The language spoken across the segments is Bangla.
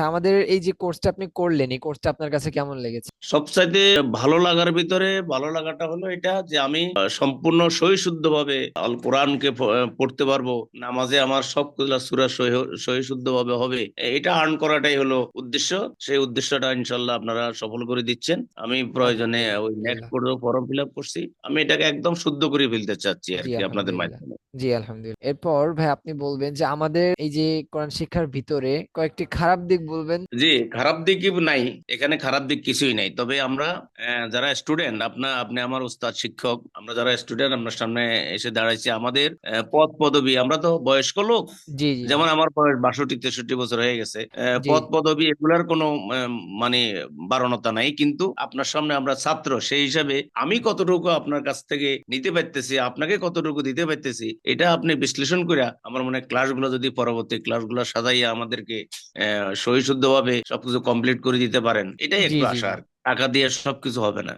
আমাদের এই যে কোর্সটা আপনি করলেন এই কোর্সটা আপনার কাছে কেমন লেগেছে? সবচাইতে ভালো লাগার ভিতরে ভালো লাগাটা হলো এটা যে আমি সম্পূর্ণ সহিশুদ্ধ ভাবে আল কোরআনকে পড়তে পারব নামাজে আমার সবগুলা সুরা সহিশুদ্ধ ভাবে হবে এটা আর্ন করাটাই হলো উদ্দেশ্য। সেই উদ্দেশ্যটা ইনশাল্লাহ আপনারা সফল করে দিচ্ছেন। আমি প্রয়োজনে ওই নেট। করে ফর্ম ফিল আপ করছি। আমি এটাকে একদম শুদ্ধ করে ফেলতে চাচ্ছি আর কি আপনাদের। মাধ্যমে। জি আলহামদুলিল্লাহ। এরপর ভাই আপনি বলবেন যে আমাদের এই যে কোরআন শিক্ষার ভিতরে কয়েকটি খারাপ দিক বলবেন। জি খারাপ দিক নাই এখানে খারাপ দিক কিছুই নাই। তবে আমরা যারা স্টুডেন্ট আপনার আপনি আমার উস্তাদ শিক্ষক আমরা যারা স্টুডেন্ট আপনার সামনে এসে দাঁড়াইছি আমাদের পদ পদবি আমরা তো বয়স্ক লোক। জি যেমন আমার বয়স বাষট্টি তেষট্টি বছর হয়ে গেছে। পদ পদবি এগুলার কোনো মানে বারণতা নাই। কিন্তু আপনার সামনে আমরা ছাত্র সেই হিসাবে আমি কতটুকু আপনার কাছ থেকে নিতে পারতেছি আপনাকে কতটুকু দিতে পারতেছি এটা আপনি বিশ্লেষণ করে আমার মনে হয় ক্লাসগুলো যদি পরবর্তী ক্লাসগুলো সাজাইয়া আমাদেরকে আহ সহিশুদ্ধ ভাবে সবকিছু কমপ্লিট করে দিতে পারেন এটাই একটু আশা। আর টাকা দিয়ে সবকিছু হবে না।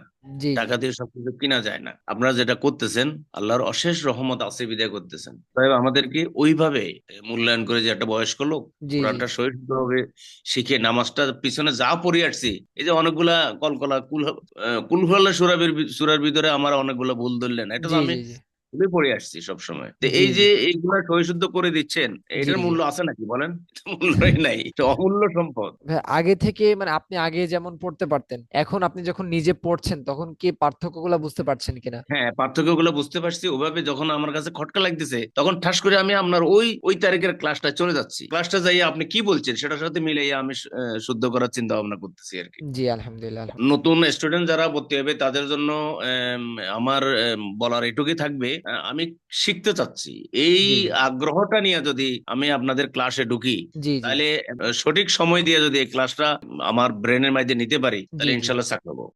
টাকা দিয়ে সবকিছু কিনা যায় না। আপনারা যেটা করতেছেন আল্লাহর অশেষ রহমত আছে বিদায় করতেছেন। তাই আমাদেরকে ওইভাবে মূল্যায়ন করে যে একটা বয়স্ক লোক কোরআনটা সহিষ্ণুভাবে শিখে নামাজটা পিছনে যা পড়ে আসছি এই যে অনেকগুলা কলকলা কুল কুলফলা সুরাবির সুরার ভিতরে আমার অনেকগুলা ভুল ধরলেন। এটা তো আমি জি পড়ে আসছি সবসময়। তো এই যে এইগুলা সহিশুদ্ধ করে দিচ্ছেন এটার মূল্য আছে নাকি বলেন? মূল্যই নাই অমূল্য সম্পদ। আগে থেকে মানে আপনি আগে যেমন পড়তে পারতেন এখন আপনি যখন নিজে পড়ছেন তখন কি পার্থক্যগুলো বুঝতে পারছেন কিনা? হ্যাঁ পার্থক্যগুলো বুঝতে পারছি। ওভাবে যখন আমার কাছে খটকা লাগতেছে তখন ঠাস করে আমি আপনার ওই ওই তারিখের ক্লাসটা চলে যাচ্ছি। ক্লাসটা যাই আপনি কি বলছেন সেটার সাথে মিলাইয়া আমি শুদ্ধ করার চিন্তা ভাবনা করতেছি আর কি। জি আলহামদুলিল্লাহ। নতুন স্টুডেন্ট যারা ভর্তি হবে তাদের জন্য আম, আমার আম, বলার এটুকুই থাকবে আমি শিখতে চাচ্ছি এই। আগ্রহটা নিয়ে যদি আমি আপনাদের ক্লাসে ঢুকি তাহলে সঠিক সময় দিয়ে যদি এই ক্লাসটা আমার ব্রেনের মাঝে নিতে পারি তাহলে। ইনশাল্লাহ চাকরি